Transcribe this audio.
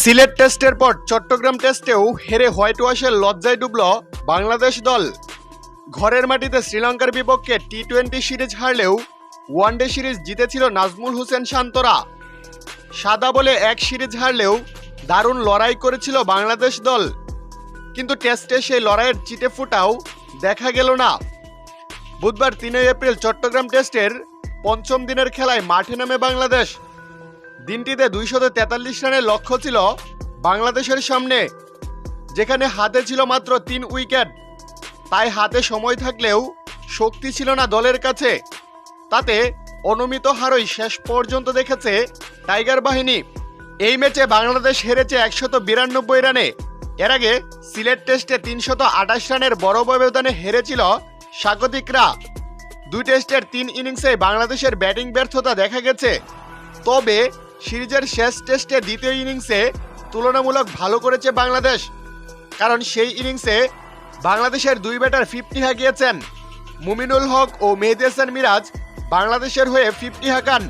সিলেট টেস্টের পর চট্টগ্রাম টেস্টেও হেরে হোয়াইট ওয়াশের লজ্জায় ডুবল বাংলাদেশ দল। ঘরের মাটিতে শ্রীলঙ্কার বিপক্ষে টি টোয়েন্টি সিরিজ হারলেও ওয়ানডে সিরিজ জিতেছিল নাজমুল হোসেন শান্তরা। সাদা বলে এক সিরিজ হারলেও দারুণ লড়াই করেছিল বাংলাদেশ দল। কিন্তু টেস্টে সেই লড়াইয়ের চিটে ফুটাও দেখা গেল না। বুধবার তিনই এপ্রিল চট্টগ্রাম টেস্টের পঞ্চম দিনের খেলায় মাঠে নামে বাংলাদেশ। দিনটিতে দুইশত তেতাল্লিশ রানের লক্ষ্য ছিল বাংলাদেশের সামনে, যেখানে হাতে ছিল মাত্র তিন উইকেট। তাই হাতে সময় থাকলেও শক্তি ছিল না দলের কাছে। তাতে অনুমিত হারই শেষ পর্যন্ত দেখেছে টাইগার বাহিনী। এই ম্যাচে বাংলাদেশ হেরেছে একশত বিরানব্বই রানে। এর আগে সিলেট টেস্টে তিনশত আঠাশ রানের বড় ব্যবধানে হেরেছিল স্বাগতিকরা। দুই টেস্টের তিন ইনিংসে বাংলাদেশের ব্যাটিং ব্যর্থতা দেখা গেছে। তবে সিরিজের শেষ টেস্টে দ্বিতীয় ইনিংসে তুলনামূলক ভালো করেছে বাংলাদেশ, কারণ সেই ইনিংসে বাংলাদেশের দুই ব্যাটার ফিফটি হাঁকিয়েছেন মুমিনুল হক ও মেহেদি মিরাজ বাংলাদেশের হয়ে ফিফটি হাঁকান।